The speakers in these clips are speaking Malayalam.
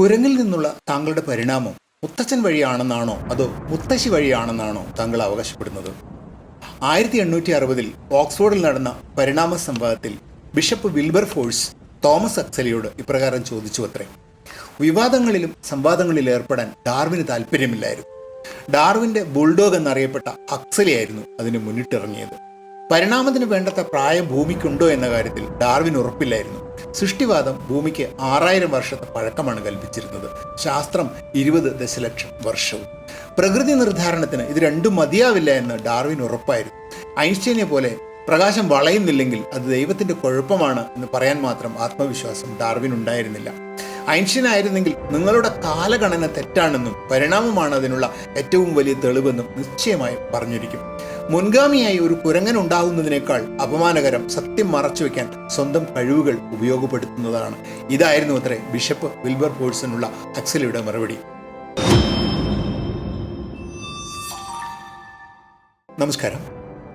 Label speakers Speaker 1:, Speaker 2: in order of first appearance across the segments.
Speaker 1: കുരങ്ങിൽ നിന്നുള്ള താങ്കളുടെ പരിണാമം മുത്തച്ഛൻ വഴിയാണെന്നാണോ അതോ മുത്തശ്ശി വഴിയാണെന്നാണോ താങ്കൾ അവകാശപ്പെടുന്നത്? ആയിരത്തി എണ്ണൂറ്റി അറുപതിൽ ഓക്സ്ഫോർഡിൽ നടന്ന പരിണാമ സംവാദത്തിൽ ബിഷപ്പ് വിൽബർ ഫോഴ്സ് തോമസ് അക്സലിയോട് ഇപ്രകാരം ചോദിച്ചു അത്രേ വിവാദങ്ങളിലും സംവാദങ്ങളിൽ ഏർപ്പെടാൻ ഡാർവിന് താല്പര്യമില്ലായിരുന്നു ഡാർവിന്റെ ബുൾഡോഗ് എന്നറിയപ്പെട്ട അക്സലിയായിരുന്നു അതിന് മുന്നിട്ടിറങ്ങിയത്. പരിണാമത്തിന് വേണ്ടത്ര പ്രായം ഭൂമിക്കുണ്ടോ എന്ന കാര്യത്തിൽ ഡാർവിൻ ഉറപ്പില്ലായിരുന്നു. സൃഷ്ടിവാദം ഭൂമിക്ക് ആറായിരം വർഷത്തെ പഴക്കമാണ് കൽപ്പിച്ചിരുന്നത്. ശാസ്ത്രം ഇരുപത് ദശലക്ഷം വർഷവും. പ്രകൃതി നിർദ്ധാരണത്തിന് ഇത് രണ്ടും മതിയാവില്ല എന്ന് ഡാർവിൻ ഉറപ്പായിരുന്നു. ഐൻസ്റ്റീനെ പോലെ പ്രകാശം വളയുന്നില്ലെങ്കിൽ അത് ദൈവത്തിന്റെ കുഴപ്പമാണ് എന്ന് പറയാൻ മാത്രം ആത്മവിശ്വാസം ഡാർവിൻ ഉണ്ടായിരുന്നില്ല. ഐൻസ്റ്റീൻ ആയിരുന്നെങ്കിൽ നിങ്ങളുടെ കാലഗണന തെറ്റാണെന്നും പരിണാമമാണ് അതിനുള്ള ഏറ്റവും വലിയ തെളിവെന്നും നിശ്ചയമായും പറഞ്ഞിരിക്കും. മുൻഗാമിയായി ഒരു കുരങ്ങൻ ഉണ്ടാകുന്നതിനേക്കാൾ അപമാനകരം സത്യം മറച്ചുവെക്കാൻ സ്വന്തം കഴിവുകൾ ഉപയോഗപ്പെടുത്തുന്നതാണ്. ഇതായിരുന്നു അത്രേ ബിഷപ്പ് വിൽബർ ഫോഴ്സിനുള്ള അക്സലിയുടെ മറുപടി. നമസ്കാരം.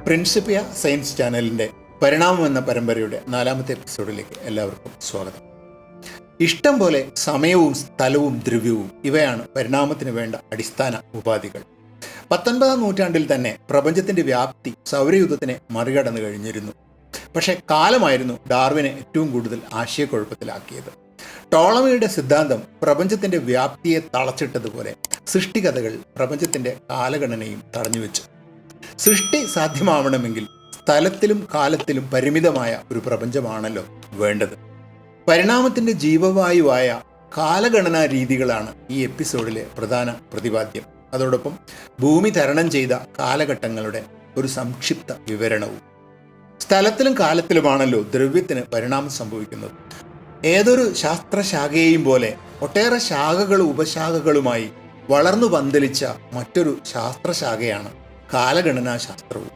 Speaker 1: പ്രിൻസിപ്പിയ സയൻസ് ചാനലിന്റെ പരിണാമം എന്ന പരമ്പരയുടെ നാലാമത്തെ എപ്പിസോഡിലേക്ക് എല്ലാവർക്കും സ്വാഗതം. ഇഷ്ടം പോലെ സമയവും സ്ഥലവും ദ്രവ്യവും ഇവയാണ് പരിണാമത്തിന് വേണ്ട അടിസ്ഥാന ഉപാധികൾ. പത്തൊൻപതാം നൂറ്റാണ്ടിൽ തന്നെ പ്രപഞ്ചത്തിന്റെ വ്യാപ്തി സൗരയുദ്ധത്തിനെ മറികടന്നു കഴിഞ്ഞിരുന്നു. പക്ഷേ കാലമായിരുന്നു ഡാർവിനെ ഏറ്റവും കൂടുതൽ ആശയക്കുഴപ്പത്തിലാക്കിയത്. ടോളമിയുടെ സിദ്ധാന്തം പ്രപഞ്ചത്തിന്റെ വ്യാപ്തിയെ തളച്ചിട്ടതുപോലെ സൃഷ്ടികഥകൾ പ്രപഞ്ചത്തിന്റെ കാലഗണനയും തടഞ്ഞുവെച്ചു. സൃഷ്ടി സാധ്യമാവണമെങ്കിൽ സ്ഥലത്തിലും കാലത്തിലും പരിമിതമായ ഒരു പ്രപഞ്ചമാണല്ലോ വേണ്ടത്. പരിണാമത്തിന്റെ ജീവവായുവായ കാലഗണനാ രീതികളാണ് ഈ എപ്പിസോഡിലെ പ്രധാന പ്രതിപാദ്യം. അതോടൊപ്പം ഭൂമി തരണം ചെയ്ത കാലഘട്ടങ്ങളുടെ ഒരു സംക്ഷിപ്ത വിവരണവും. സ്ഥലത്തിലും കാലത്തിലുമാണല്ലോ ദ്രവ്യത്തിന് പരിണാമം സംഭവിക്കുന്നത്. ഏതൊരു ശാസ്ത്രശാഖയെയും പോലെ ഒട്ടേറെ ശാഖകളും ഉപശാഖകളുമായി വളർന്നു പന്തലിച്ച മറ്റൊരു ശാസ്ത്രശാഖയാണ് കാലഗണനാ ശാസ്ത്രവും.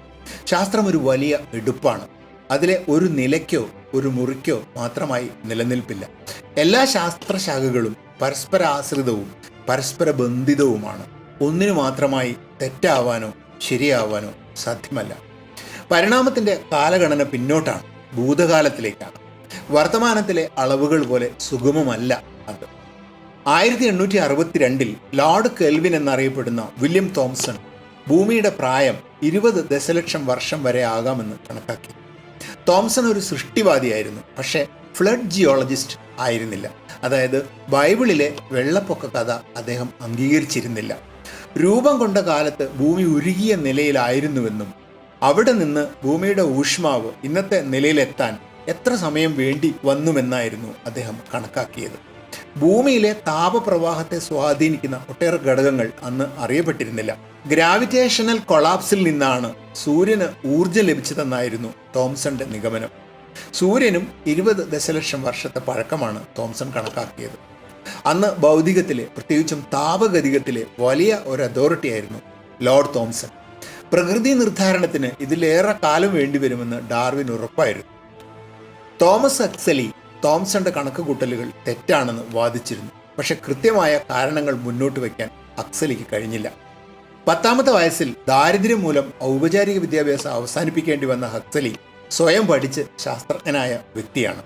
Speaker 1: ശാസ്ത്രം ഒരു വലിയ എടുപ്പാണ്. അതിലെ ഒരു നിലയ്ക്കോ ഒരു മുറിക്കോ മാത്രമായി നിലനിൽപ്പില്ല. എല്ലാ ശാസ്ത്രശാഖകളും പരസ്പര ആശ്രിതവും പരസ്പര ബന്ധിതവുമാണ് ഒന്നിനു മാത്രമായി തെറ്റാവാനോ ശരിയാവാനോ സാധ്യമല്ല. പരിണാമത്തിന്റെ കാലഗണന പിന്നോട്ടാണ് ഭൂതകാലത്തിലേക്കാണ്. വർത്തമാനത്തിലെ അളവുകൾ പോലെ സുഗമമല്ല അത്. ആയിരത്തി എണ്ണൂറ്റി അറുപത്തിരണ്ടിൽ ലോർഡ് കെൽവിൻ എന്നറിയപ്പെടുന്ന വില്യം തോംസൺ ഭൂമിയുടെ പ്രായം ഇരുപത് ദശലക്ഷം വർഷം വരെ ആകാമെന്ന് കണക്കാക്കി. തോംസൺ ഒരു സൃഷ്ടിവാദിയായിരുന്നു. പക്ഷേ ഫ്ലഡ് ജിയോളജിസ്റ്റ് ആയിരുന്നില്ല. അതായത് ബൈബിളിലെ വെള്ളപ്പൊക്ക കഥ അദ്ദേഹം അംഗീകരിച്ചിരുന്നില്ല. രൂപം കൊണ്ട കാലത്ത് ഭൂമി ഉരുകിയ നിലയിലായിരുന്നുവെന്നും അവിടെ നിന്ന് ഭൂമിയുടെ ഊഷ്മാവ് ഇന്നത്തെ നിലയിലെത്താൻ എത്ര സമയം വേണ്ടി വന്നുമെന്നായിരുന്നു അദ്ദേഹം കണക്കാക്കിയത്. ഭൂമിയിലെ താപപ്രവാഹത്തെ സ്വാധീനിക്കുന്ന ഒട്ടേറെ ഘടകങ്ങൾ അന്ന് അറിയപ്പെട്ടിരുന്നില്ല. ഗ്രാവിറ്റേഷണൽ കൊളാപ്സിൽ നിന്നാണ് സൂര്യന് ഊർജം ലഭിച്ചതെന്നായിരുന്നു തോംസന്റെ നിഗമനം. സൂര്യനും ഇരുപത് ദശലക്ഷം വർഷത്തെ പഴക്കമാണ് തോംസൺ കണക്കാക്കിയത്. അന്ന് ഭൗതികത്തിലെ പ്രത്യേകിച്ചും താപഗതികത്തിലെ വലിയ ഒരു അതോറിറ്റി ആയിരുന്നു ലോർഡ് തോംസൺ. പ്രകൃതി നിർദ്ധാരണത്തിന് ഇതിലേറെ കാലം വേണ്ടിവരുമെന്ന് ഡാർവിൻ ഉറപ്പായിരുന്നു. തോമസ് അക്സലി തോംസന്റെ കണക്കുകൂട്ടലുകൾ തെറ്റാണെന്ന് വാദിച്ചിരുന്നു. പക്ഷെ കൃത്യമായ കാരണങ്ങൾ മുന്നോട്ട് വയ്ക്കാൻ അക്സലിക്ക് കഴിഞ്ഞില്ല. പത്താമത്തെ വയസ്സിൽ ദാരിദ്ര്യം മൂലം ഔപചാരിക വിദ്യാഭ്യാസം അവസാനിപ്പിക്കേണ്ടി വന്ന ഹക്സലി സ്വയം പഠിച്ച് ശാസ്ത്രജ്ഞനായ വ്യക്തിയാണ്.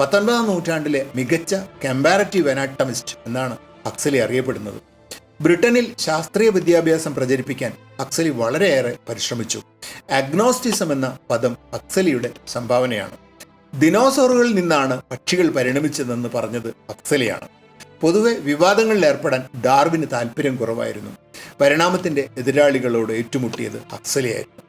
Speaker 1: പത്തൊൻപതാം നൂറ്റാണ്ടിലെ മികച്ച കമ്പാരറ്റീവ് അനാട്ടമിസ്റ്റ് എന്നാണ് ഹക്സലി അറിയപ്പെടുന്നത്. ബ്രിട്ടനിൽ ശാസ്ത്രീയ വിദ്യാഭ്യാസം പ്രചരിപ്പിക്കാൻ ഹക്സലി വളരെയേറെ പരിശ്രമിച്ചു. അഗ്നോസ്റ്റിസം എന്ന പദം ഹക്സലിയുടെ സംഭാവനയാണ്. ദിനോസോറുകളിൽ നിന്നാണ് പക്ഷികൾ പരിണമിച്ചതെന്ന് പറഞ്ഞത് അക്സലിയാണ് പൊതുവെ വിവാദങ്ങളിൽ ഏർപ്പെടാൻ ഡാർവിന് താല്പര്യം കുറവായിരുന്നു. പരിണാമത്തിന്റെ എതിരാളികളോട് ഏറ്റുമുട്ടിയത് അക്സലിയായിരുന്നു.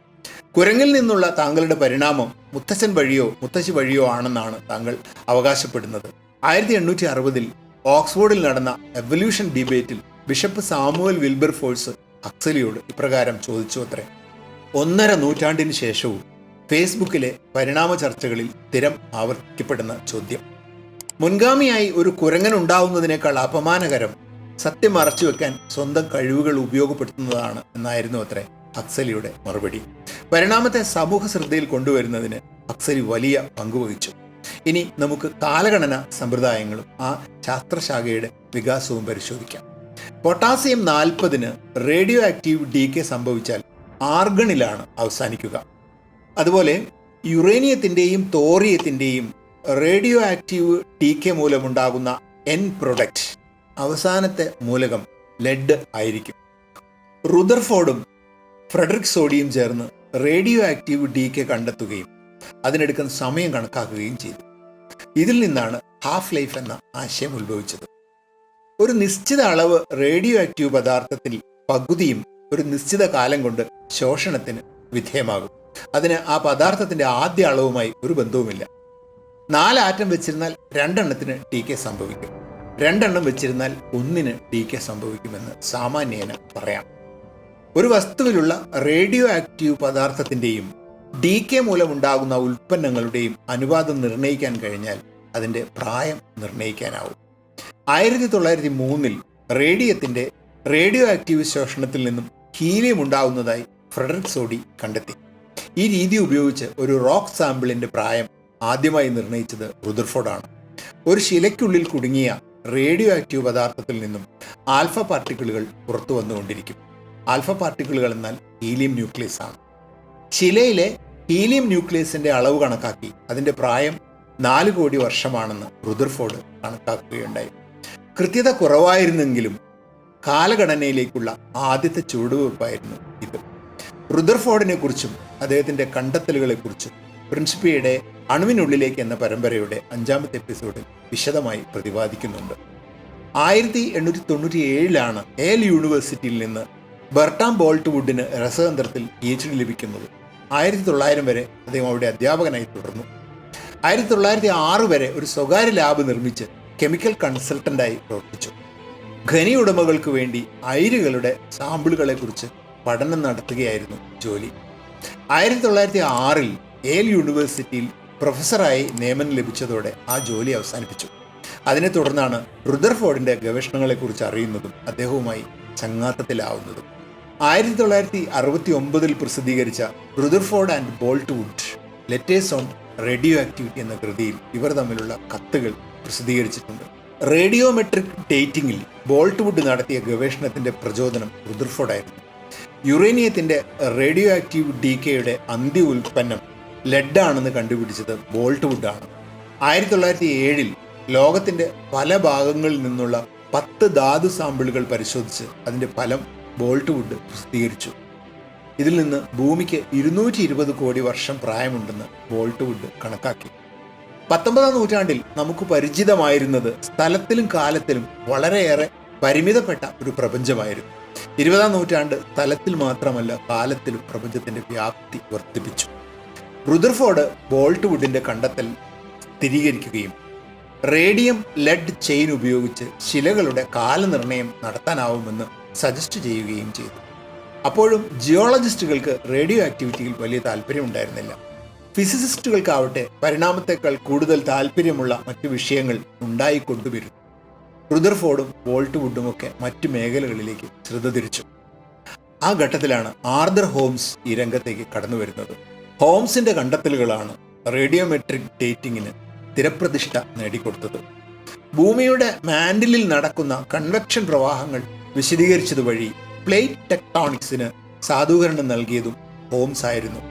Speaker 1: കുരങ്ങിൽ നിന്നുള്ള താങ്കളുടെ പരിണാമം മുത്തച്ഛൻ വഴിയോ മുത്തശ്ശി വഴിയോ ആണെന്നാണ് താങ്കൾ അവകാശപ്പെടുന്നത്. ആയിരത്തി എണ്ണൂറ്റി അറുപതിൽ ഓക്സ്ഫോർഡിൽ നടന്ന എവല്യൂഷൻ ഡിബേറ്റിൽ ബിഷപ്പ് സാമുവൽ വിൽബർ ഫോഴ്സ് അക്സലിയോട് ഇപ്രകാരം ചോദിച്ചു അത്രേ. ഒന്നര നൂറ്റാണ്ടിന് ശേഷവും ഫേസ്ബുക്കിലെ പരിണാമ ചർച്ചകളിൽ സ്ഥിരം ആവർത്തിക്കപ്പെടുന്ന ചോദ്യം. മുൻഗാമിയായി ഒരു കുരങ്ങൻ ഉണ്ടാവുന്നതിനേക്കാൾ അപമാനകരം സത്യം മറച്ചു വെക്കാൻ സ്വന്തം കഴിവുകൾ ഉപയോഗപ്പെടുത്തുന്നതാണ് എന്നായിരുന്നു അത്രേ അക്സലിയുടെ മറുപടി. പരിണാമത്തെ സമൂഹ ശ്രദ്ധയിൽ കൊണ്ടുവരുന്നതിന് അക്സലി വലിയ പങ്കുവഹിച്ചു ഇനി നമുക്ക് കാലഗണന സമ്പ്രദായങ്ങളും ആ ശാസ്ത്രശാഖയുടെ വികാസവും പരിശോധിക്കാം. പൊട്ടാസ്യം നാൽപ്പതിന് റേഡിയോ ആക്റ്റീവ് ഡി കെ സംഭവിച്ചാൽ ആർഗണിലാണ് അവസാനിക്കുക. അതുപോലെ യുറേനിയത്തിന്റെയും തോറിയത്തിന്റെയും റേഡിയോ ആക്റ്റീവ് ടി കെ മൂലമുണ്ടാകുന്ന എൻ പ്രൊഡക്റ്റ് അവസാനത്തെ മൂലകം ലെഡ് ആയിരിക്കും. റുദർഫോർഡും ഫ്രെഡറിക് സോഡിയും ചേർന്ന് റേഡിയോ ആക്റ്റീവ് ഡി കെ കണ്ടെത്തുകയും അതിനെടുക്കുന്ന സമയം കണക്കാക്കുകയും ചെയ്തു. ഇതിൽ നിന്നാണ് ഹാഫ് ലൈഫ് എന്ന ആശയം ഉത്ഭവിച്ചത്. ഒരു നിശ്ചിത അളവ് റേഡിയോ ആക്റ്റീവ് പദാർത്ഥത്തിൽ പകുതിയും ഒരു നിശ്ചിത കാലം കൊണ്ട് ശോഷണത്തിന് വിധേയമാകും. അതിന് ആ പദാർത്ഥത്തിന്റെ ആദ്യ അളവുമായി ഒരു ബന്ധവുമില്ല. നാല് ആറ്റം വെച്ചിരുന്നാൽ രണ്ടെണ്ണത്തിന് ടി കെ സംഭവിക്കും. രണ്ടെണ്ണം വെച്ചിരുന്നാൽ ഒന്നിന് ടി കെ സംഭവിക്കുമെന്ന് സാമാന്യേന പറയാം. ഒരു വസ്തുവിലുള്ള റേഡിയോ ആക്റ്റീവ് പദാർത്ഥത്തിന്റെയും ഡി കെ മൂലമുണ്ടാകുന്ന ഉൽപ്പന്നങ്ങളുടെയും അനുപാതം നിർണയിക്കാൻ കഴിഞ്ഞാൽ അതിന്റെ പ്രായം നിർണയിക്കാനാവും. ആയിരത്തി തൊള്ളായിരത്തി മൂന്നിൽ റേഡിയത്തിന്റെ റേഡിയോ ആക്റ്റീവ് ശോഷണത്തിൽ നിന്നും ഹീലിയം ഉണ്ടാകുന്നതായി ഫ്രെഡറിക് സോഡി കണ്ടെത്തി. ഈ രീതി ഉപയോഗിച്ച് ഒരു റോക്ക് സാമ്പിളിന്റെ പ്രായം ആദ്യമായി നിർണയിച്ചത് റുദർഫോർഡാണ് ഒരു ശിലയ്ക്കുള്ളിൽ കുടുങ്ങിയ റേഡിയോ ആക്റ്റീവ് പദാർത്ഥത്തിൽ നിന്നും ആൽഫ പാർട്ടിക്കിളുകൾ പുറത്തു വന്നുകൊണ്ടിരിക്കും. ആൽഫ പാർട്ടിക്കിളുകൾ എന്നാൽ ഹീലിയം ന്യൂക്ലിയസ് ആണ്. ശിലയിലെ ഹീലിയം ന്യൂക്ലിയസിന്റെ അളവ് കണക്കാക്കി അതിന്റെ പ്രായം നാല് കോടി വർഷമാണെന്ന് റുദർഫോർഡ് കണക്കാക്കുകയുണ്ടായി. കൃത്യത കുറവായിരുന്നെങ്കിലും കാലഘടനയിലേക്കുള്ള ആദ്യത്തെ ചുവടുവെപ്പായിരുന്നു ഇത്. റുദർഫോർഡിനെ കുറിച്ചും അദ്ദേഹത്തിന്റെ കണ്ടെത്തലുകളെ കുറിച്ചും പ്രിൻസിപ്പിയുടെ അണുവിനുള്ളിലേക്ക് എന്ന പരമ്പരയുടെ അഞ്ചാമത്തെ എപ്പിസോഡിൽ വിശദമായി പ്രതിപാദിക്കുന്നുണ്ട്. ആയിരത്തി എണ്ണൂറ്റി തൊണ്ണൂറ്റി ഏഴിലാണ് ഏൽ യൂണിവേഴ്സിറ്റിയിൽ നിന്ന് ബർട്ടാം ബോൾട്ട് വുഡിന് രസതന്ത്രത്തിൽ പി എച്ച് ഡി ലഭിക്കുന്നത്. ആയിരത്തി തൊള്ളായിരം വരെ അദ്ദേഹം അവിടെ അധ്യാപകനായി തുടർന്നു. ആയിരത്തി തൊള്ളായിരത്തി ആറ് വരെ ഒരു സ്വകാര്യ ലാബ് നിർമ്മിച്ച് കെമിക്കൽ കൺസൾട്ടന്റായി പ്രവർത്തിച്ചു. ഖനി ഉടമകൾക്ക് വേണ്ടി അയിരുകളുടെ സാമ്പിളുകളെക്കുറിച്ച് പഠനം നടത്തുകയായിരുന്നു ജോലി. ആയിരത്തി തൊള്ളായിരത്തി ആറിൽ ഏൽ യൂണിവേഴ്സിറ്റിയിൽ പ്രൊഫസറായി നിയമനം ലഭിച്ചതോടെ ആ ജോലി അവസാനിപ്പിച്ചു. അതിനെ തുടർന്നാണ് റുദർഫോർഡിന്റെ ഗവേഷണങ്ങളെക്കുറിച്ച് അറിയുന്നതും അദ്ദേഹവുമായി ചങ്ങാത്തത്തിലാവുന്നതും. ആയിരത്തി തൊള്ളായിരത്തി അറുപത്തി ഒമ്പതിൽ പ്രസിദ്ധീകരിച്ച Rutherford and Boltwood letters on radioactivity എന്ന കൃതിയിൽ ഇവർ തമ്മിലുള്ള കത്തുകൾ പ്രസിദ്ധീകരിച്ചിട്ടുണ്ട്. റേഡിയോമെട്രിക് ഡേറ്റിംഗിൽ ബോൾട്ട്വുഡ് നടത്തിയ ഗവേഷണത്തിന്റെ പ്രചോദനം റുദർഫോർഡായിരുന്നു. യുറേനിയത്തിന്റെ റേഡിയോ ആക്റ്റീവ് ഡി കെയുടെ അന്ത്യ ഉൽപ്പന്നം ലെഡാണെന്ന് കണ്ടുപിടിച്ചത് ബോൾട്ട് വുഡാണ് ആയിരത്തി തൊള്ളായിരത്തി ഏഴിൽ ലോകത്തിന്റെ പല ഭാഗങ്ങളിൽ നിന്നുള്ള പത്ത് ധാതു സാമ്പിളുകൾ പരിശോധിച്ച് അതിന്റെ ഫലം ബോൾട്ട് വുഡ് പ്രസിദ്ധീകരിച്ചു. ഇതിൽ നിന്ന് ഭൂമിക്ക് ഇരുന്നൂറ്റി ഇരുപത് കോടി വർഷം പ്രായമുണ്ടെന്ന് ബോൾട്ട് വുഡ് കണക്കാക്കി. പത്തൊമ്പതാം നൂറ്റാണ്ടിൽ നമുക്ക് പരിചിതമായിരുന്നത് സ്ഥലത്തിലും കാലത്തിലും വളരെയേറെ പരിമിതപ്പെട്ട ഒരു പ്രപഞ്ചമായിരുന്നു. ഇരുപതാം നൂറ്റാണ്ട് സ്ഥലത്തിൽ മാത്രമല്ല കാലത്തിലും പ്രപഞ്ചത്തിന്റെ വ്യാപ്തി വർദ്ധിപ്പിച്ചു. റുദർഫോർഡ് ബോൾട്ട് വുഡിന്റെ കണ്ടെത്തൽ സ്ഥിരീകരിക്കുകയും റേഡിയം ലെഡ് ചെയിൻ ഉപയോഗിച്ച് ശിലകളുടെ കാലനിർണയം നടത്താനാവുമെന്ന് സജസ്റ്റ് ചെയ്യുകയും ചെയ്തു. അപ്പോഴും ജിയോളജിസ്റ്റുകൾക്ക് റേഡിയോ ആക്ടിവിറ്റിയിൽ വലിയ താല്പര്യമുണ്ടായിരുന്നില്ല. ഫിസിസിസ്റ്റുകൾക്കാവട്ടെ പരിണാമത്തെക്കാൾ കൂടുതൽ താല്പര്യമുള്ള മറ്റു വിഷയങ്ങൾ ഉണ്ടായിക്കൊണ്ടുവരുന്നു. റുദർഫോർഡും വോൾട്ട് വുഡും ഒക്കെ മറ്റു മേഖലകളിലേക്ക് ശ്രദ്ധ തിരിച്ചു. ആ ഘട്ടത്തിലാണ് ആർദർ ഹോംസ് ഈ രംഗത്തേക്ക് കടന്നു വരുന്നത് ഹോംസിന്റെ കണ്ടെത്തലുകളാണ് റേഡിയോമെട്രിക് ഡേറ്റിംഗിന് തിരപ്രതിഷ്ഠ നേടിക്കൊടുത്തത്. ഭൂമിയുടെ മാൻഡിലിൽ നടക്കുന്ന കൺവെക്ഷൻ പ്രവാഹങ്ങൾ വിശദീകരിച്ചതുവഴി പ്ലേറ്റ് ടെക്ടോണിക്സിന് സാധൂകരണം നൽകിയതും ഹോംസ് ആയിരുന്നു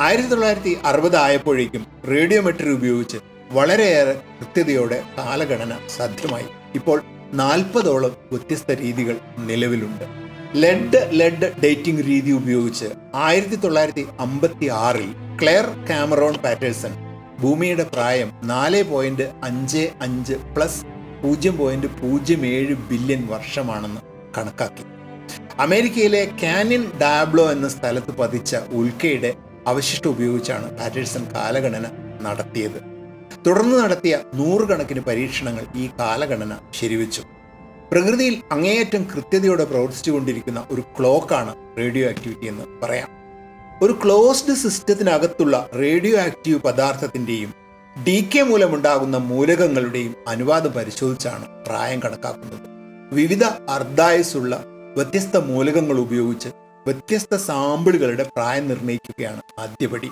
Speaker 1: ആയിരത്തി തൊള്ളായിരത്തി അറുപത് ആയപ്പോഴേക്കും റേഡിയോമെട്രി ഉപയോഗിച്ച് വളരെയേറെ കൃത്യതയോടെ കാലഗണന സാധ്യമായി. ഇപ്പോൾ നാൽപ്പതോളം വ്യത്യസ്ത രീതികൾ നിലവിലുണ്ട്. ലെഡ് ലെഡ് ഡേറ്റിംഗ് രീതി ഉപയോഗിച്ച് ആയിരത്തി തൊള്ളായിരത്തി അമ്പത്തി ആറിൽ ക്ലെയർ കാമറോൺ പാറ്റേഴ്സൺ ഭൂമിയുടെ പ്രായം നാല് പോയിന്റ് അഞ്ച് അഞ്ച് പ്ലസ് പൂജ്യം പോയിന്റ് പൂജ്യം ഏഴ് ബില്യൺ വർഷമാണെന്ന് കണക്കാക്കി. അമേരിക്കയിലെ കാനിൻ ഡാബ്ലോ എന്ന സ്ഥലത്ത് പതിച്ച ഉൽക്കയുടെ അവശിഷ്ടം ഉപയോഗിച്ചാണ് പാറ്റേഴ്സൺ കാലഗണന നടത്തിയത്. തുടർന്ന് നടത്തിയ നൂറുകണക്കിന് പരീക്ഷണങ്ങൾ ഈ കാലഗണന ശരിവെച്ചു. പ്രകൃതിയിൽ അങ്ങേയറ്റം കൃത്യതയോടെ പ്രവർത്തിച്ചുകൊണ്ടിരിക്കുന്ന ഒരു ക്ലോക്കാണ് റേഡിയോ ആക്ടിവിറ്റി എന്ന് പറയാം. ഒരു ക്ലോസ്ഡ് സിസ്റ്റത്തിനകത്തുള്ള റേഡിയോ ആക്റ്റീവ് പദാർത്ഥത്തിന്റെയും ഡി കെ മൂലമുണ്ടാകുന്ന മൂലകങ്ങളുടെയും അനുവാദം പരിശോധിച്ചാണ് പ്രായം കണക്കാക്കുന്നത്. വിവിധ അർദ്ധായുസുള്ള വ്യത്യസ്ത മൂലകങ്ങൾ ഉപയോഗിച്ച് വ്യത്യസ്ത സാമ്പിളുകളുടെ പ്രായം നിർണയിക്കുകയാണ് ആദ്യപടി.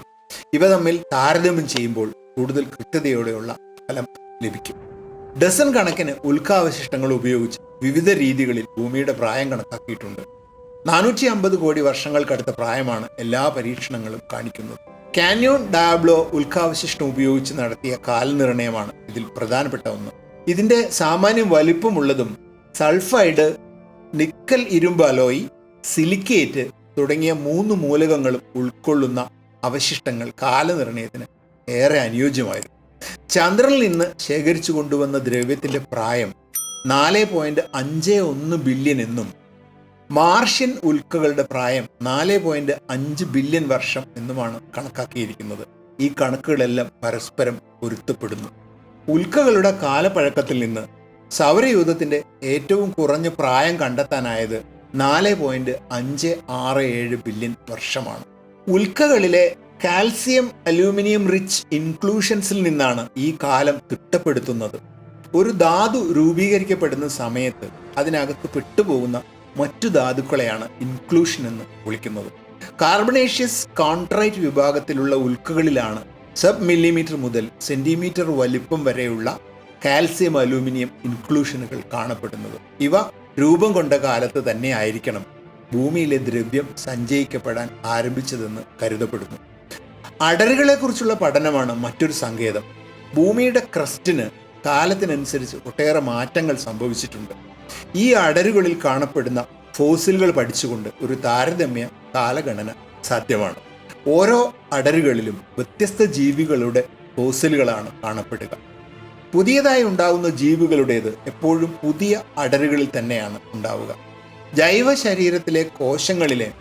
Speaker 1: ഇവ തമ്മിൽ താരതമ്യം ചെയ്യുമ്പോൾ കൂടുതൽ കൃത്യതയോടെയുള്ള ഫലം ലഭിക്കും. ഡസൺ കണക്കിന് ഉൽക്കാവശിഷ്ടങ്ങൾ ഉപയോഗിച്ച് വിവിധ രീതികളിൽ ഭൂമിയുടെ പ്രായം കണക്കാക്കിയിട്ടുണ്ട്. നാനൂറ്റി അമ്പത് കോടി വർഷങ്ങൾക്കടുത്ത പ്രായമാണ് എല്ലാ പരീക്ഷണങ്ങളും കാണിക്കുന്നത്. കാന്യോൺ ഡാബ്ലോ ഉൽക്കാവശിഷ്ടം ഉപയോഗിച്ച് നടത്തിയ കാലനിർണയമാണ് ഇതിൽ പ്രധാനപ്പെട്ട ഒന്ന്. ഇതിന്റെ സാമാന്യം വലിപ്പമുള്ളതും സൾഫൈഡ് നിക്കൽ ഇരുമ്പ് അലോയി സിലിക്കേറ്റ് തുടങ്ങിയ മൂന്ന് മൂലകങ്ങളും ഉൾക്കൊള്ളുന്ന അവശിഷ്ടങ്ങൾ കാലനിർണയത്തിന് ഏറെ അനുയോജ്യമായിരുന്നു. ചന്ദ്രനിൽ നിന്ന് ശേഖരിച്ചു കൊണ്ടുവന്ന ദ്രവ്യത്തിന്റെ പ്രായം നാല് പോയിന്റ് അഞ്ച് ഒന്ന് ബില്യൺ എന്നും മാർഷ്യൻ ഉൽക്കകളുടെ പ്രായം നാല് പോയിന്റ് അഞ്ച് ബില്യൺ വർഷം എന്നുമാണ് കണക്കാക്കിയിരിക്കുന്നത്. ഈ കണക്കുകളെല്ലാം പരസ്പരം പൊരുത്തപ്പെടുന്നു. ഉൽക്കകളുടെ കാലപ്പഴക്കത്തിൽ നിന്ന് സൗരയൂഥത്തിന്റെ ഏറ്റവും കുറഞ്ഞ പ്രായം കണ്ടെത്താനായത് നാല് പോയിന്റ് അഞ്ച് ആറ് ഏഴ് ബില്യൺ വർഷമാണ്. ഉൽക്കകളിലെ കാൽസ്യം അലൂമിനിയം റിച്ച് ഇൻക്ലൂഷൻസിൽ നിന്നാണ് ഈ കാലം തിട്ടപ്പെടുത്തുന്നത്. ഒരു ധാതു രൂപീകരിക്കപ്പെടുന്ന സമയത്ത് അതിനകത്ത് പെട്ടുപോകുന്ന മറ്റു ധാതുക്കളെയാണ് ഇൻക്ലൂഷൻ എന്ന് വിളിക്കുന്നത്. കാർബണേഷ്യസ് കോൺട്രൈറ്റ് വിഭാഗത്തിലുള്ള ഉൽക്കുകളിലാണ് സബ് മില്ലിമീറ്റർ മുതൽ സെന്റിമീറ്റർ വലിപ്പം വരെയുള്ള കാൽസ്യം അലൂമിനിയം ഇൻക്ലൂഷനുകൾ കാണപ്പെടുന്നത്. ഇവ രൂപം കൊണ്ട കാലത്ത് തന്നെ ആയിരിക്കണം ഭൂമിയിലെ ദ്രവ്യം സഞ്ചയിക്കപ്പെടാൻ ആരംഭിച്ചതെന്ന് കരുതപ്പെടുന്നു. അടരുകളെക്കുറിച്ചുള്ള പഠനമാണ് മറ്റൊരു സങ്കേതം. ഭൂമിയുടെ ക്രസ്റ്റിന് കാലത്തിനനുസരിച്ച് ഒട്ടേറെ മാറ്റങ്ങൾ സംഭവിച്ചിട്ടുണ്ട്. ഈ അടരുകളിൽ കാണപ്പെടുന്ന ഫോസിലുകൾ പഠിച്ചുകൊണ്ട് ഒരു താരതമ്യ കാലഗണന സാധ്യമാണ്. ഓരോ അടരുകളിലും വ്യത്യസ്ത ജീവികളുടെ ഫോസിലുകളാണ് കാണപ്പെടുക. പുതിയതായി ഉണ്ടാകുന്ന ജീവികളുടേത് എപ്പോഴും പുതിയ അടരുകളിൽ തന്നെയാണ് ഉണ്ടാവുക. ജൈവ ശരീരത്തിലെ കോശങ്ങളിലെ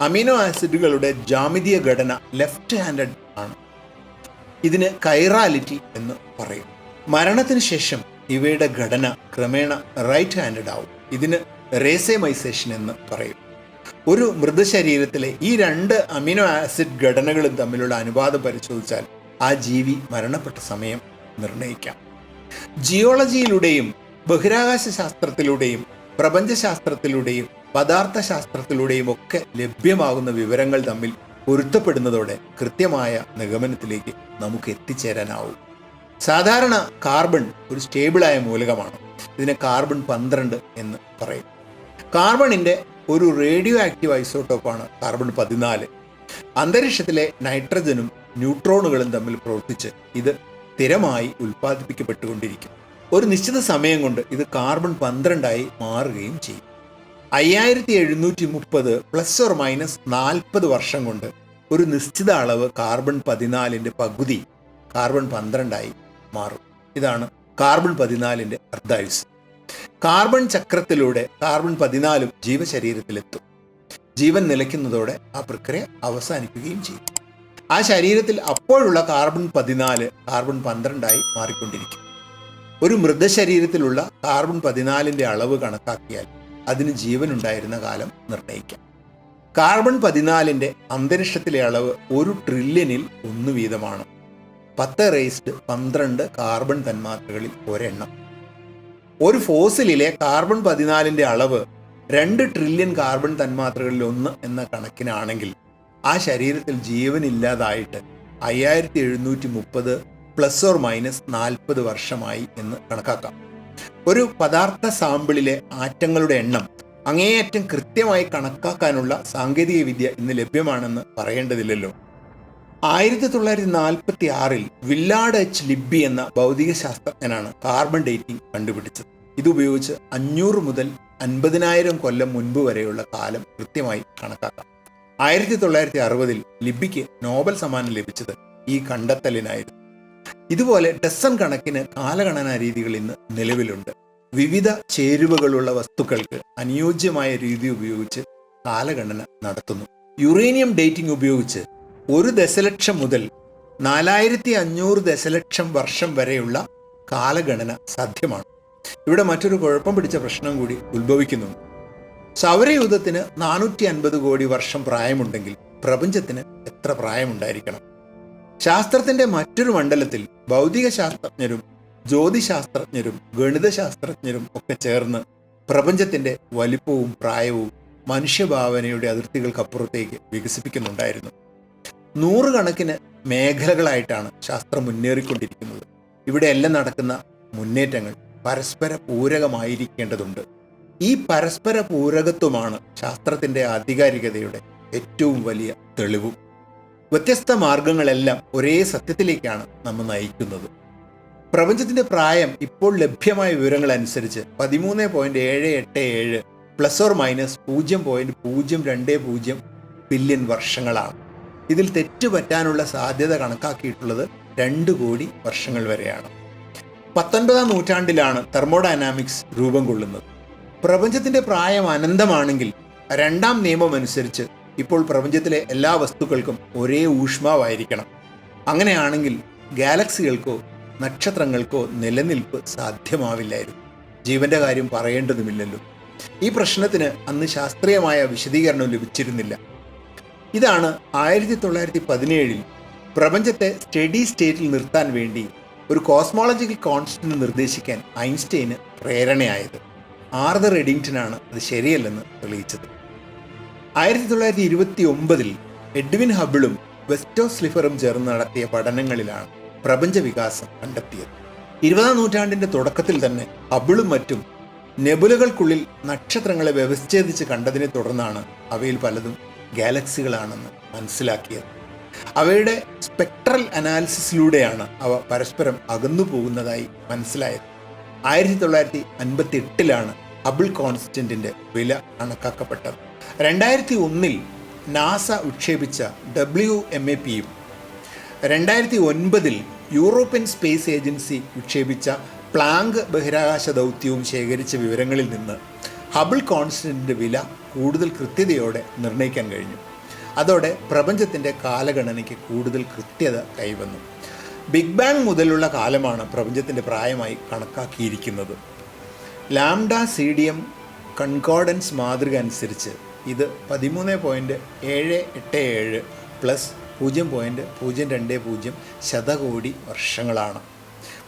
Speaker 1: അമിനോ ആസിഡുകളുടെ ജാമിതീയ ഘടന ലെഫ്റ്റ് ഹാൻഡഡ് ആണ്. ഇതിന് കൈറാലിറ്റി എന്ന് പറയും. മരണത്തിന് ശേഷം ഇവയുടെ ഘടന ക്രമേണ റൈറ്റ് ഹാൻഡഡ് ആവും. ഇതിന് റേസേമൈസേഷൻ എന്ന് പറയും. ഒരു മൃതശരീരത്തിലെ ഈ രണ്ട് അമിനോ ആസിഡ് ഘടനകളും തമ്മിലുള്ള അനുപാതം പരിശോധിച്ചാൽ ആ ജീവി മരണപ്പെട്ട സമയം നിർണയിക്കാം. ജിയോളജിയിലൂടെയും ബഹിരാകാശ ശാസ്ത്രത്തിലൂടെയും പ്രപഞ്ചശാസ്ത്രത്തിലൂടെയും പദാർത്ഥശാസ്ത്രത്തിലൂടെയും ഒക്കെ ലഭ്യമാകുന്ന വിവരങ്ങൾ തമ്മിൽ പൊരുത്തപ്പെടുന്നതോടെ കൃത്യമായ നിഗമനത്തിലേക്ക് നമുക്ക് എത്തിച്ചേരാനാവും. സാധാരണ കാർബൺ ഒരു സ്റ്റേബിളായ മൂലകമാണ്. ഇതിനെ കാർബൺ പന്ത്രണ്ട് എന്ന് പറയും. കാർബണിന്റെ ഒരു റേഡിയോ ആക്റ്റീവ് ഐസോട്ടോപ്പാണ് കാർബൺ പതിനാല്. അന്തരീക്ഷത്തിലെ നൈട്രജനും ന്യൂട്രോണുകളും തമ്മിൽ പ്രവർത്തിച്ച് ഇത് സ്ഥിരമായി ഉൽപ്പാദിപ്പിക്കപ്പെട്ടുകൊണ്ടിരിക്കും. ഒരു നിശ്ചിത സമയം കൊണ്ട് ഇത് കാർബൺ പന്ത്രണ്ടായി മാറുകയും ചെയ്യും. അയ്യായിരത്തി എഴുന്നൂറ്റി മുപ്പത് പ്ലസ് ഓർ മൈനസ് നാൽപ്പത് വർഷം കൊണ്ട് ഒരു നിശ്ചിത അളവ് കാർബൺ പതിനാലിന്റെ പകുതി കാർബൺ പന്ത്രണ്ടായി മാറും. ഇതാണ് കാർബൺ പതിനാലിന്റെ അർദ്ധായുസ്. കാർബൺ ചക്രത്തിലൂടെ കാർബൺ പതിനാലും ജീവശരീരത്തിലെത്തും. ജീവൻ നിലയ്ക്കുന്നതോടെ ആ പ്രക്രിയ അവസാനിക്കുകയും ചെയ്യും. ആ ശരീരത്തിൽ അപ്പോഴുള്ള കാർബൺ പതിനാല് കാർബൺ പന്ത്രണ്ടായി മാറിക്കൊണ്ടിരിക്കും. ഒരു മൃതശരീരത്തിലുള്ള കാർബൺ പതിനാലിന്റെ അളവ് കണക്കാക്കിയാൽ അതിന് ജീവനുണ്ടായിരുന്ന കാലം നിർണയിക്കാം. കാർബൺ പതിനാലിന്റെ അന്തരീക്ഷത്തിലെ അളവ് ഒരു ട്രില്യനിൽ ഒന്ന് വീതമാണ്. പത്ത് റേസ്ഡ് പന്ത്രണ്ട് കാർബൺ തന്മാത്രകളിൽ ഒരെണ്ണം. ഒരു ഫോസിലിലെ കാർബൺ പതിനാലിന്റെ അളവ് രണ്ട് ട്രില്യൺ കാർബൺ തന്മാത്രകളിൽ ഒന്ന് എന്ന കണക്കിനാണെങ്കിൽ ആ ശരീരത്തിൽ ജീവനില്ലാതായിട്ട് അയ്യായിരത്തി എഴുന്നൂറ്റി മുപ്പത് പ്ലസ് ഓർ മൈനസ് നാൽപ്പത് വർഷമായി എന്ന് കണക്കാക്കാം. ഒരു പദാർത്ഥ സാമ്പിളിലെ ആറ്റങ്ങളുടെ എണ്ണം അങ്ങേയറ്റം കൃത്യമായി കണക്കാക്കാനുള്ള സാങ്കേതിക വിദ്യ ഇന്ന് ലഭ്യമാണെന്ന് പറയേണ്ടതില്ലല്ലോ. ആയിരത്തി തൊള്ളായിരത്തി നാൽപ്പത്തി ആറിൽ വില്ലാഡ് എച്ച് ലിബി എന്ന ഭൗതിക ശാസ്ത്രജ്ഞനാണ് കാർബൺ ഡേറ്റിംഗ് കണ്ടുപിടിച്ചത്. ഇതുപയോഗിച്ച് അഞ്ഞൂറ് മുതൽ അൻപതിനായിരം കൊല്ലം മുൻപ് വരെയുള്ള കാലം കൃത്യമായി കണക്കാക്കാം. ആയിരത്തി തൊള്ളായിരത്തി അറുപതിൽ ലിബിക്ക് നോബൽ സമ്മാനം ലഭിച്ചത് ഈ കണ്ടെത്തലിനായിരുന്നു. ഇതുപോലെ ഡസൺ കണക്കിന് കാലഗണനാ രീതികൾ ഇന്ന് നിലവിലുണ്ട്. വിവിധ ചേരുവകളുള്ള വസ്തുക്കൾക്ക് അനുയോജ്യമായ രീതി ഉപയോഗിച്ച് കാലഗണന നടത്തുന്നു. യുറേനിയം ഡേറ്റിംഗ് ഉപയോഗിച്ച് ഒരു ദശലക്ഷം മുതൽ നാലായിരത്തി അഞ്ഞൂറ് ദശലക്ഷം വർഷം വരെയുള്ള കാലഗണന സാധ്യമാണ്. ഇവിടെ മറ്റൊരു കുഴപ്പം പിടിച്ച പ്രശ്നം കൂടി ഉത്ഭവിക്കുന്നുണ്ട് സൗരയൂഥത്തിന് നാനൂറ്റി അൻപത് കോടി വർഷം പ്രായമുണ്ടെങ്കിൽ പ്രപഞ്ചത്തിന് എത്ര പ്രായമുണ്ടായിരിക്കണം? ശാസ്ത്രത്തിന്റെ മറ്റൊരു മണ്ഡലത്തിൽ ഭൗതിക ശാസ്ത്രജ്ഞരും ജ്യോതിശാസ്ത്രജ്ഞരും ഗണിതശാസ്ത്രജ്ഞരും ഒക്കെ ചേർന്ന് പ്രപഞ്ചത്തിന്റെ വലിപ്പവും പ്രായവും മനുഷ്യഭാവനയുടെ അതിർത്തികൾക്കപ്പുറത്തേക്ക് വികസിപ്പിക്കുന്നുണ്ടായിരുന്നു. നൂറുകണക്കിന് മേഖലകളായിട്ടാണ് ശാസ്ത്രം മുന്നേറിക്കൊണ്ടിരിക്കുന്നത്. ഇവിടെയെല്ലാം നടക്കുന്ന മുന്നേറ്റങ്ങൾ പരസ്പര പൂരകമായിരിക്കേണ്ടതുണ്ട്. ഈ പരസ്പര പൂരകത്വമാണ് ശാസ്ത്രത്തിന്റെ ആധികാരികതയുടെ ഏറ്റവും വലിയ തെളിവും. വ്യത്യസ്ത മാർഗങ്ങളെല്ലാം ഒരേ സത്യത്തിലേക്കാണ് നമ്മൾ നയിക്കുന്നത്. പ്രപഞ്ചത്തിന്റെ പ്രായം ഇപ്പോൾ ലഭ്യമായ വിവരങ്ങൾ അനുസരിച്ച് പതിമൂന്ന് പോയിന്റ് ഏഴ് എട്ട് ഏഴ് പ്ലസ് ഓർ മൈനസ് പൂജ്യം പോയിന്റ് പൂജ്യം രണ്ട് പൂജ്യം ബില്യൺ വർഷങ്ങളാണ്. ഇതിൽ തെറ്റ് പറ്റാനുള്ള സാധ്യത കണക്കാക്കിയിട്ടുള്ളത് രണ്ട് കോടി വർഷങ്ങൾ വരെയാണ്. പത്തൊൻപതാം നൂറ്റാണ്ടിലാണ് തെർമോഡൈനാമിക്സ് രൂപം കൊള്ളുന്നത്. പ്രപഞ്ചത്തിന്റെ പ്രായം അനന്തമാണെങ്കിൽ രണ്ടാം നിയമം അനുസരിച്ച് ഇപ്പോൾ പ്രപഞ്ചത്തിലെ എല്ലാ വസ്തുക്കൾക്കും ഒരേ ഊഷ്മാവായിരിക്കണം. അങ്ങനെയാണെങ്കിൽ ഗാലക്സികൾക്കോ നക്ഷത്രങ്ങൾക്കോ നിലനിൽപ്പ് സാധ്യമാവില്ലായിരുന്നു. ജീവന്റെ കാര്യം പറയേണ്ടതുമില്ലല്ലോ. ഈ പ്രശ്നത്തിന് അന്ന് ശാസ്ത്രീയമായ വിശദീകരണം ലഭിച്ചിരുന്നില്ല. ഇതാണ് ആയിരത്തി തൊള്ളായിരത്തി പതിനേഴിൽ പ്രപഞ്ചത്തെ സ്റ്റഡി സ്റ്റേറ്റിൽ നിർത്താൻ വേണ്ടി ഒരു കോസ്മോളജിക്കൽ കോൺസ്റ്റന്റ് നിർദ്ദേശിക്കാൻ ഐൻസ്റ്റൈന് പ്രേരണയായത്. ആർദർ എഡിങ്ടനാണ് അത് ശരിയല്ലെന്ന് തെളിയിച്ചത്. ആയിരത്തി തൊള്ളായിരത്തി ഇരുപത്തി ഒമ്പതിൽ എഡ്വിൻ ഹബിളും വെസ്റ്റോ സ്ലിഫറും ചേർന്ന് നടത്തിയ പഠനങ്ങളിലാണ് പ്രപഞ്ച വികാസം കണ്ടെത്തിയത്. ഇരുപതാം നൂറ്റാണ്ടിന്റെ തുടക്കത്തിൽ തന്നെ ഹബിളും മറ്റും നെബുലകൾക്കുള്ളിൽ നക്ഷത്രങ്ങളെ വ്യവച്ഛേദിച്ച് കണ്ടതിനെ തുടർന്നാണ് അവയിൽ പലതും ഗാലക്സികളാണെന്ന് മനസ്സിലാക്കിയത്. അവയുടെ സ്പെക്ട്രൽ അനാലിസിസിലൂടെയാണ് അവ പരസ്പരം അകന്നു പോകുന്നതായി മനസ്സിലായത്. ആയിരത്തി തൊള്ളായിരത്തി അൻപത്തി എട്ടിലാണ് ഹബിൾ കോൺസ്റ്റന്റിന്റെ വില കണക്കാക്കപ്പെട്ടത്. രണ്ടായിരത്തി ഒന്നിൽ നാസ ഉക്ഷേപിച്ച ഡബ്ല്യു എം എ പിയും രണ്ടായിരത്തി ഒൻപതിൽ യൂറോപ്യൻ സ്പേസ് ഏജൻസി ഉക്ഷേപിച്ച പ്ലാങ്ക് ബഹിരാകാശ ദൗത്യവും ശേഖരിച്ച വിവരങ്ങളിൽ നിന്ന് ഹബിൾ കോൺസ്റ്റന്റിന്റെ വില കൂടുതൽ കൃത്യതയോടെ നിർണയിക്കാൻ കഴിഞ്ഞു. അതോടെ പ്രപഞ്ചത്തിന്റെ കാലഗണനയ്ക്ക് കൂടുതൽ കൃത്യത കൈവന്നു. ബിഗ് ബാങ് മുതലുള്ള കാലമാണ് പ്രപഞ്ചത്തിന്റെ പ്രായമായി കണക്കാക്കിയിരിക്കുന്നത്. Lambda C D M concordance മാതൃക അനുസരിച്ച് ഇത് പതിമൂന്ന് പോയിന്റ് ഏഴ് എട്ട് ഏഴ് പ്ലസ് പൂജ്യം പോയിന്റ് പൂജ്യം രണ്ട് പൂജ്യം ശതകോടി വർഷങ്ങളാണ്.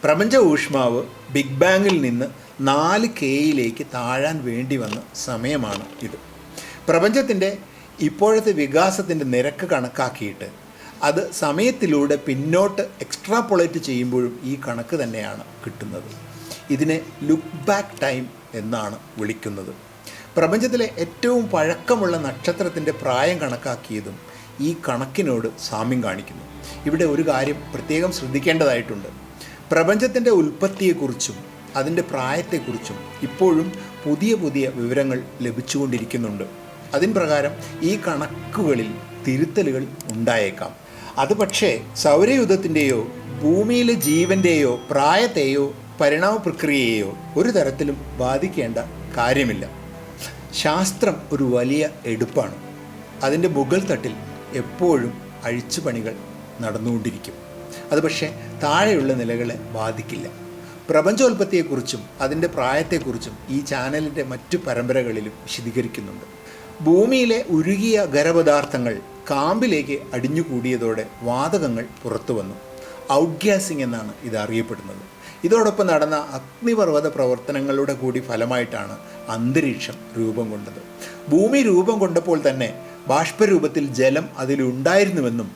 Speaker 1: പ്രപഞ്ച ഊഷ്മാവ് ബിഗ് ബാങ്ങിൽ നിന്ന് നാല് കെയിലേക്ക് താഴാൻ വേണ്ടി വന്ന സമയമാണ് ഇത്. പ്രപഞ്ചത്തിന്റെ ഇപ്പോഴത്തെ വികാസത്തിന്റെ നിരക്ക് കണക്കാക്കിയിട്ട് അത് സമയത്തിലൂടെ പിന്നോട്ട് എക്സ്ട്രാപ്പൊളേറ്റ് ചെയ്യുമ്പോഴും ഈ കണക്ക് തന്നെയാണ് കിട്ടുന്നത്. ഇതിനെ ലുക്ക് ബാക്ക് ടൈം എന്നാണ് വിളിക്കുന്നത്. പ്രപഞ്ചത്തിലെ ഏറ്റവും പഴക്കമുള്ള നക്ഷത്രത്തിന്റെ പ്രായം കണക്കാക്കിയതും ഈ കണക്കിനോട് സാമ്യം കാണിക്കുന്നു. ഇവിടെ ഒരു കാര്യം പ്രത്യേകം ശ്രദ്ധിക്കേണ്ടതായിട്ടുണ്ട്. പ്രപഞ്ചത്തിന്റെ ഉൽപ്പത്തിയെക്കുറിച്ചും അതിന്റെ പ്രായത്തെക്കുറിച്ചും ഇപ്പോഴും പുതിയ പുതിയ വിവരങ്ങൾ ലഭിച്ചുകൊണ്ടിരിക്കുന്നുണ്ട്. അതിന് പ്രകാരം ഈ കണക്കുകളിൽ തിരുത്തലുകൾ ഉണ്ടായേക്കാം. അത് പക്ഷേ സൗരയുധത്തിന്റെയോ ഭൂമിയിലെ ജീവന്റെയോ പ്രായത്തെയോ പരിണാമ പ്രക്രിയയെയോ ഒരു തരത്തിലും ബാധിക്കേണ്ട കാര്യമില്ല. ശാസ്ത്രം ഒരു വലിയ എടുപ്പാണ്. അതിന്റെ മുകൾ തട്ടിൽ എപ്പോഴും അഴിച്ചുപണികൾ നടന്നുകൊണ്ടിരിക്കും. അത് പക്ഷേ താഴെയുള്ള നിലകളെ ബാധിക്കില്ല. പ്രപഞ്ചോൽപത്തിയെക്കുറിച്ചും അതിന്റെ പ്രായത്തെക്കുറിച്ചും ഈ ചാനലിന്റെ മറ്റു പരമ്പരകളിലും വിശദീകരിക്കുന്നുണ്ട്. ഭൂമിയിലെ ഉരുകിയ ഖരപദാർത്ഥങ്ങൾ കാമ്പിലേക്ക് അടിഞ്ഞുകൂടിയതോടെ വാതകങ്ങൾ പുറത്തു വന്നു. ഔട്ട്ഗ്യാസിംഗ് എന്നാണ് ഇത് അറിയപ്പെടുന്നത്. ഇതോടൊപ്പം നടന്ന അഗ്നിപർവത പ്രവർത്തനങ്ങളുടെ കൂടി ഫലമായിട്ടാണ് അന്തരീക്ഷം രൂപം കൊണ്ടത്. ഭൂമി രൂപം കൊണ്ടപ്പോൾ തന്നെ ബാഷ്പരൂപത്തിൽ ജലം അതിലുണ്ടായിരുന്നുവെന്നും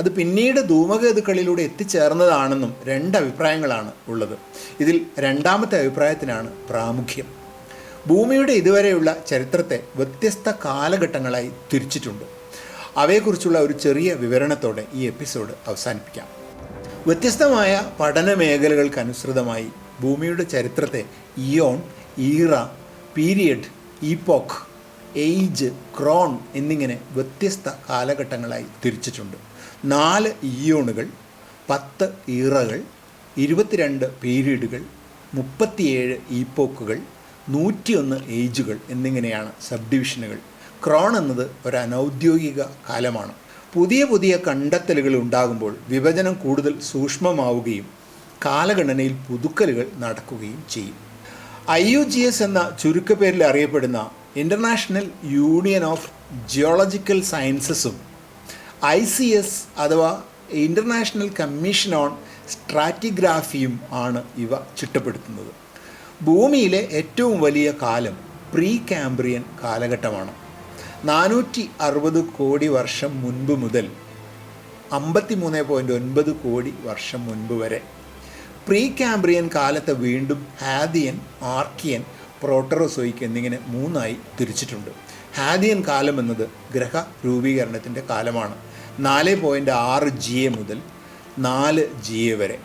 Speaker 1: അത് പിന്നീട് ധൂമകേതുക്കളിലൂടെ എത്തിച്ചേർന്നതാണെന്നും രണ്ട് അഭിപ്രായങ്ങളാണ് ഉള്ളത്. ഇതിൽ രണ്ടാമത്തെ അഭിപ്രായത്തിനാണ് പ്രാമുഖ്യം. ഭൂമിയുടെ ഇതുവരെയുള്ള ചരിത്രത്തെ വ്യത്യസ്ത കാലഘട്ടങ്ങളായി തിരിച്ചിട്ടുണ്ട്. അവയെക്കുറിച്ചുള്ള ഒരു ചെറിയ വിവരണത്തോടെ ഈ എപ്പിസോഡ് അവസാനിപ്പിക്കാം. വ്യത്യസ്തമായ പഠന മേഖലകൾക്കനുസൃതമായി ഭൂമിയുടെ ചരിത്രത്തെ eon era period epoch age chron എന്നിങ്ങനെ വ്യത്യസ്ത കാലഘട്ടങ്ങളായി തിരിച്ചിട്ടുണ്ട്. നാല് ഇയോണുകൾ പത്ത് ഇറകൾ ഇരുപത്തിരണ്ട് പീരീഡുകൾ മുപ്പത്തിയേഴ് ഈപ്പോക്കുകൾ നൂറ്റിയൊന്ന് ഏജുകൾ എന്നിങ്ങനെയാണ് സബ് ഡിവിഷനുകൾ ക്രോൺ എന്നത് ഒരു അനൗദ്യോഗിക കാലമാണ്. പുതിയ പുതിയ കണ്ടെത്തലുകൾ ഉണ്ടാകുമ്പോൾ വിഭജനം കൂടുതൽ സൂക്ഷ്മമാവുകയും കാലഗണനയിൽ പുതുക്കലുകൾ നടക്കുകയും ചെയ്യും. ഐ യു ജി എസ് എന്ന ചുരുക്കപ്പേരിൽ അറിയപ്പെടുന്ന ഇന്റർനാഷണൽ യൂണിയൻ ഓഫ് ജിയോളജിക്കൽ സയൻസസും ഐ സി എസ് അഥവാ ഇന്റർനാഷണൽ കമ്മീഷൻ ഓൺ സ്ട്രാറ്റിഗ്രാഫിയും ആണ് ഇവ ചിട്ടപ്പെടുത്തുന്നത്. ഭൂമിയിലെ ഏറ്റവും വലിയ കാലം പ്രീ കാംബ്രിയൻ കാലഘട്ടമാണ്. നാനൂറ്റി അറുപത് കോടി വർഷം മുൻപ് മുതൽ അമ്പത്തി മൂന്ന് പോയിന്റ് ഒൻപത് കോടി വർഷം മുൻപ് വരെ. പ്രീ കാംബ്രിയൻ കാലത്തെ വീണ്ടും ഹാദിയൻ ആർക്കിയൻ പ്രോട്ടറോസോയിക്ക് എന്നിങ്ങനെ മൂന്നായി തിരിച്ചിട്ടുണ്ട്. ഹാദിയൻ കാലം എന്നത് ഗ്രഹ രൂപീകരണത്തിന്റെ കാലമാണ്. നാല് പോയിന്റ് ആറ് ജി എ മുതൽ നാല് ജി എ വരെ.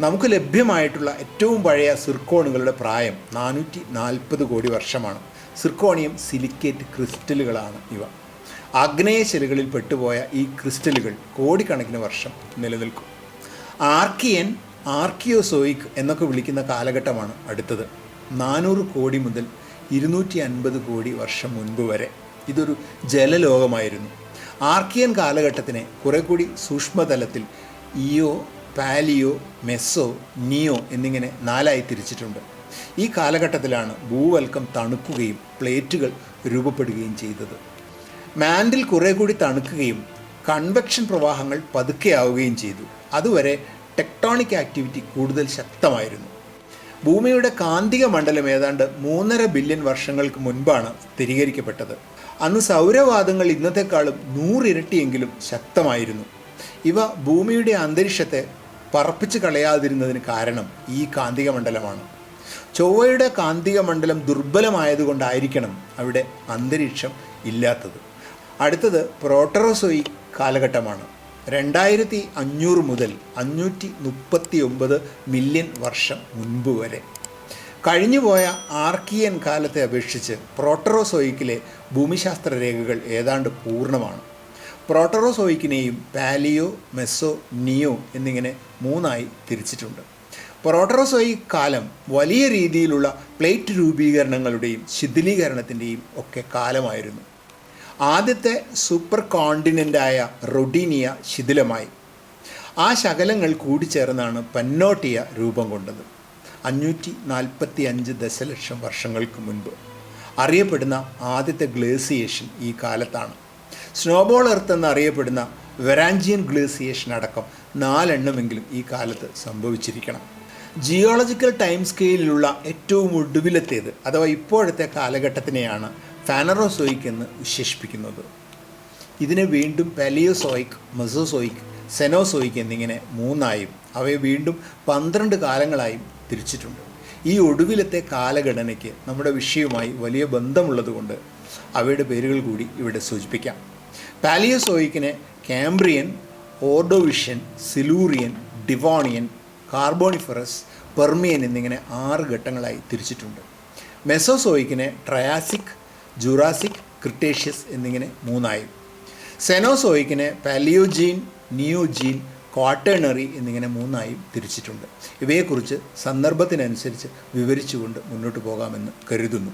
Speaker 1: നമുക്ക് ലഭ്യമായിട്ടുള്ള ഏറ്റവും പഴയ സിർക്കോണുകളുടെ പ്രായം നാനൂറ്റി നാൽപ്പത് കോടി വർഷമാണ്. സിർക്കോണിയം സിലിക്കേറ്റ് ക്രിസ്റ്റലുകളാണ് ഇവ. ആഗ്നേയശിലകളിൽ പെട്ടുപോയ ഈ ക്രിസ്റ്റലുകൾ കോടിക്കണക്കിന് വർഷം നിലനിൽക്കും. ആർക്കിയൻ ആർക്കിയോസോയിക് എന്നൊക്കെ വിളിക്കുന്ന കാലഘട്ടമാണ് അടുത്തത്. നാനൂറ് കോടി മുതൽ ഇരുന്നൂറ്റി അൻപത് കോടി വർഷം മുൻപ് വരെ. ഇതൊരു ജലലോകമായിരുന്നു. ആർക്കിയൻ കാലഘട്ടത്തിനെ കുറെ കൂടി സൂക്ഷ്മതലത്തിൽ ഇയോ പാലിയോ മെസ്സോ നിയോ എന്നിങ്ങനെ നാലായി തിരിച്ചിട്ടുണ്ട്. ഈ കാലഘട്ടത്തിലാണ് ഭൂവൽക്കം തണുക്കുകയും പ്ലേറ്റുകൾ രൂപപ്പെടുകയും ചെയ്തത്. മാൻഡിൽ കുറെ കൂടി തണുക്കുകയും കൺവെക്ഷൻ പ്രവാഹങ്ങൾ പതുക്കെയാവുകയും ചെയ്തു. അതുവരെ ടെക്ടോണിക് ആക്ടിവിറ്റി കൂടുതൽ ശക്തമായിരുന്നു. ഭൂമിയുടെ കാന്തിക മണ്ഡലം ഏതാണ്ട് മൂന്നര ബില്യൺ വർഷങ്ങൾക്ക് മുൻപാണ് സ്ഥിരീകരിക്കപ്പെട്ടത്. അന്ന് സൗരവാദങ്ങൾ ഇന്നത്തെക്കാളും നൂറിരട്ടിയെങ്കിലും ശക്തമായിരുന്നു. ഇവ ഭൂമിയുടെ അന്തരീക്ഷത്തെ പറപ്പിച്ച് കളയാതിരുന്നതിന് കാരണം ഈ കാന്തിക മണ്ഡലമാണ് ചൊവ്വയുടെ കാന്തിക മണ്ഡലം ദുർബലമായതുകൊണ്ടായിരിക്കണം അവിടെ അന്തരീക്ഷം ഇല്ലാത്തത്. അടുത്തത് പ്രോട്ടറോസോയി കാലഘട്ടമാണ്. രണ്ടായിരത്തി അഞ്ഞൂറ് മുതൽ അഞ്ഞൂറ്റി മുപ്പത്തി ഒമ്പത് മില്യൺ വർഷം മുൻപ് വരെ. കഴിഞ്ഞുപോയ ആർക്കിയൻ കാലത്തെ അപേക്ഷിച്ച് പ്രോട്ടറോസോയിക്കിലെ ഭൂമിശാസ്ത്ര രേഖകൾ ഏതാണ്ട് പൂർണമാണ്. പ്രോട്ടറോസോയിക്കിനെയും പാലിയോ മെസ്സോ നിയോ എന്നിങ്ങനെ മൂന്നായി തിരിച്ചിട്ടുണ്ട്. പ്രോട്ടറോസോയിക് കാലം വലിയ രീതിയിലുള്ള പ്ലേറ്റ് രൂപീകരണങ്ങളുടെയും ശിഥിലീകരണത്തിന്റെയും ഒക്കെ കാലമായിരുന്നു. ആദ്യത്തെ സൂപ്പർ കോണ്ടിനന്റായ റൊഡീനിയ ശിഥിലമായി. ആ ശകലങ്ങൾ കൂടിച്ചേർന്നാണ് പന്നോട്ടിയ രൂപം കൊണ്ടത്. അഞ്ഞൂറ്റി നാൽപ്പത്തി അഞ്ച് ദശലക്ഷം വർഷങ്ങൾക്ക് മുൻപ് അറിയപ്പെടുന്ന ആദ്യത്തെ ഗ്ലേസിയേഷൻ ഈ കാലത്താണ്. സ്നോബോൾ എർത്ത് എന്നറിയപ്പെടുന്ന വെറാഞ്ചിയൻ ഗ്ലേസിയേഷൻ അടക്കം നാലെണ്ണമെങ്കിലും ഈ കാലത്ത് സംഭവിച്ചിരിക്കണം. ജിയോളജിക്കൽ ടൈം സ്കെയിലുള്ള ഏറ്റവും ഒടുവിലത്തേത് അഥവാ ഇപ്പോഴത്തെ കാലഘട്ടത്തിനെയാണ് ഫാനറോസോയിക് എന്ന് വിശേഷിപ്പിക്കുന്നത്. ഇതിനെ വീണ്ടും പാലിയോസോയിക് മെസോസോയിക് സെനോസോയിക് എന്നിങ്ങനെ മൂന്നായും അവയെ വീണ്ടും പന്ത്രണ്ട് കാലങ്ങളായും തിരിച്ചിട്ടുണ്ട്. ഈ ഒടുവിലത്തെ കാലഘടനയ്ക്ക് നമ്മുടെ വിഷയവുമായി വലിയ ബന്ധമുള്ളതുകൊണ്ട് അവയുടെ പേരുകൾ കൂടി ഇവിടെ സൂചിപ്പിക്കാം. പാലിയസോയിക്കിനെ Cambrian Ordovician Silurian Devonian Carboniferous Permian എന്നിങ്ങനെ ആറ് ഘട്ടങ്ങളായി തിരിച്ചിട്ടുണ്ട്. മെസോസോയിക്കിനെ ട്രയാസിക് ജുറാസിക് ക്രിട്ടേഷ്യസ് എന്നിങ്ങനെ മൂന്നായി. സെനോസോയിക്കിനെ പാലിയോജീൻ നിയോജീൻ ക്വാട്ടേണറി എന്നിങ്ങനെ മൂന്നായും തിരിച്ചിട്ടുണ്ട്. ഇവയെക്കുറിച്ച് സന്ദർഭത്തിനനുസരിച്ച് വിവരിച്ചുകൊണ്ട് മുന്നോട്ട് പോകാമെന്ന് കരുതുന്നു.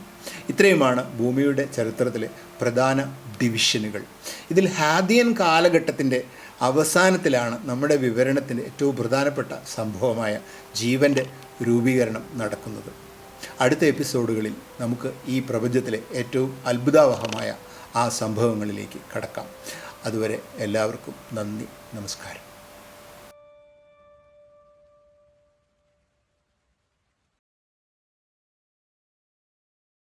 Speaker 1: ഇത്രയുമാണ് ഭൂമിയുടെ ചരിത്രത്തിലെ പ്രധാന ഡിവിഷനുകൾ ഇതിൽ ഹാദിയൻ കാലഘട്ടത്തിന്റെ അവസാനത്തിലാണ് നമ്മുടെ വിവരണത്തിന്റെ ഏറ്റവും പ്രധാനപ്പെട്ട സംഭവമായ ജീവന്റെ രൂപീകരണം നടക്കുന്നത്. അടുത്ത എപ്പിസോഡുകളിൽ നമുക്ക് ഈ പ്രപഞ്ചത്തിലെ ഏറ്റവും അത്ഭുതാവഹമായ ആ സംഭവങ്ങളിലേക്ക് കടക്കാം. അതുവരെ എല്ലാവർക്കും നന്ദി നമസ്കാരം.